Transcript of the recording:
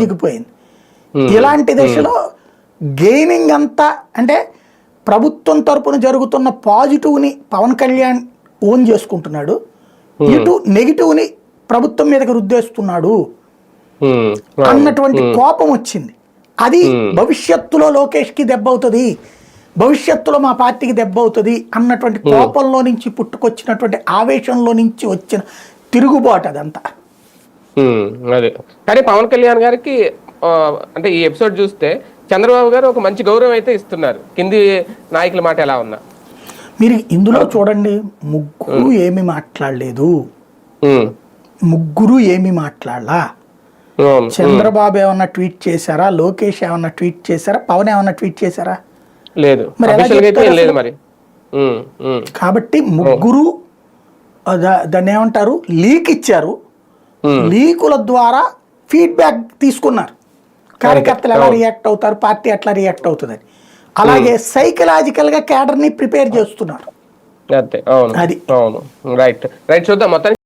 దిగిపోయింది ఇలాంటి దశలో గెయినింగ్ అంతా అంటే ప్రభుత్వం తరపున జరుగుతున్న పాజిటివ్ని పవన్ కళ్యాణ్ ఓన్ చేసుకుంటున్నాడు. ఇటు నెగిటివ్ని ప్రభుత్వం మీదకి రుద్దేస్తున్నాడు. అన్నటువంటి కోపం వచ్చింది. అది భవిష్యత్తులో లోకేష్కి దెబ్బ అవుతుంది భవిష్యత్తులో మా పార్టీకి దెబ్బ అవుతుంది అన్నటువంటి కోపంలో నుంచి పుట్టుకొచ్చినటువంటి ఆవేశంలో నుంచి వచ్చిన తిరుగుబాటు అదంతా. అదే. కానీ పవన్ కళ్యాణ్ గారికి అంటే ఈ ఎపిసోడ్ చూస్తే చంద్రబాబు గారు ఒక మంచి గౌరవం అయితే ఇస్తున్నారు. కింది నాయకుల మాట ఎలా ఉన్నా. మీరు ఇందులో చూడండి ముగ్గురు ఏమి మాట్లాడలేదు. ముగ్గురు ఏమి మాట్లాడలా. చంద్రబాబు ఏమన్నా ట్వీట్ చేశారా? లోకేష్ ఏమన్నా ట్వీట్ చేశారా? పవన్ ఏమన్నా ట్వీట్ చేశారా? లేదు. లేదు? మరి. కాబట్టి ముగ్గురు దాన్ని ఏమంటారు? లీక్ ఇచ్చారు. లీకుల ద్వారా ఫీడ్బ్యాక్ తీసుకున్నారు. కార్యకర్తలు ఎలా రియాక్ట్ అవుతారు పార్టీ ఎట్లా రియాక్ట్ అవుతుందని. అలాగే సైకలాజికల్గా క్యాడర్ని ప్రిపేర్ చేస్తున్నారు. అంతే అవును. అది. అవును. రైట్ రైట్ చూద్దాం. మొత్తం